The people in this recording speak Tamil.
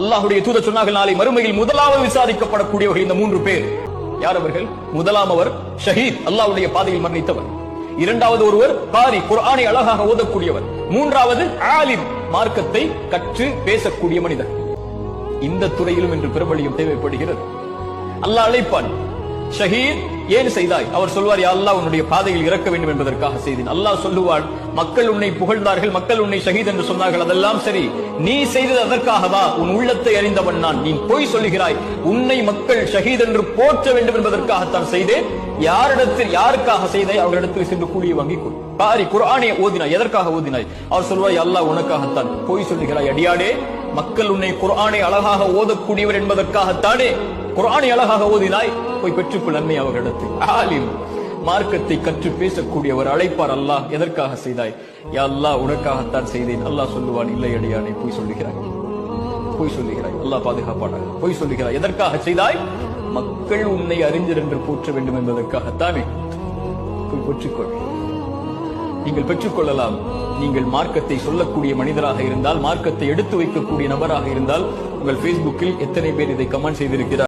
அல்லாஹுடைய தூத சொன்னார்கள் நாளை மறுமையில் முதலாவது விசாரிக்கப்படக்கூடியவர்கள் இந்த மூன்று பேர். யார் அவர்கள்? முதலாம் அவர் ஷஹீத் அல்லாஹ்வுடைய பாதையில் மரணித்தவர். இரண்டாவது ஒருவர் காரி குரானை அழகாக ஓதக்கூடியவர். மூன்றாவது ஆலிம் மார்க்கத்தை கற்று பேசக்கூடிய மனிதர். இந்த துறையிலும் இன்று பிரபலியம் தேவைப்படுகிறது. அல்லாஹ் அழைப்பான் ஷஹீத் ஏன் செய்தாய்? அவர் சொல்வார் யா அல்லாஹ் உன்னுடைய பாதையில் இறக்க வேண்டும் என்பதற்காக செய்தேன். அல்லாஹ் சொல்லுவான் மக்கள் உன்னை புகழ்ந்தார்கள் மக்கள் உன்னை ஷஹீத் என்று சொன்னார்கள் அதெல்லாம் சரி. நீ செய்தது அதற்காகவா உன் உள்ளத்தை அறிந்தவன் நான். நீ பொய் சொல்லுகிறாய். உன்னை மக்கள் ஷஹீத் என்று போற்ற வேண்டும் என்பதற்காகத்தான் செய்தேன். யாரிடத்தில் யாருக்காக செய்தாய்? அவரிடத்தில் சென்று கூலியை வாங்கிக் கொள் பாரி குர்ஆனை ஓதினாய். எதற்காக ஓதினாய்? அவர் சொல்வாய் அல்லாஹ் உனக்காகத்தான் பொய் சொல்லுகிறாய் அடியாடே மக்கள் உன்னை குரானை அழகாக ஓதக்கூடியவர் என்பதற்காகத்தானே குரானை அழகாக ஓதினாய். போய் பெற்றுக்கொள் நன்மை அவர்களிடத்தில். ஆலிம். மார்க்கத்தை கற்று பேசக்கூடியவர் அழைப்பார் அல்லாஹ். எதற்காக செய்தாய்? யா அல்லாஹ் உனக்காகத்தான் செய்தேன். அல்லாஹ் சொல்லுவான் இல்லை அடியானே பொய் சொல்லுகிறாய். பொய் சொல்லுகிறாய். அல்லாஹ் பாதுகாப்பான பொய் சொல்லுகிறாய். எதற்காக செய்தாய்? மக்கள் உன்னை அறிஞர் என்று போற்ற வேண்டும் என்பதற்காகத்தானே. போய் பெற்றுக்கொள். நீங்கள் பெற்றுக்கொள்ளலாம். நீங்கள் மார்க்கத்தை சொல்லக்கூடிய மனிதராக இருந்தால் மார்க்கத்தை எடுத்து வைக்கக்கூடிய நபராக இருந்தால் உங்கள் பேஸ்புக்கில் எத்தனை பேர் இதை கமெண்ட் செய்திருக்கிறார்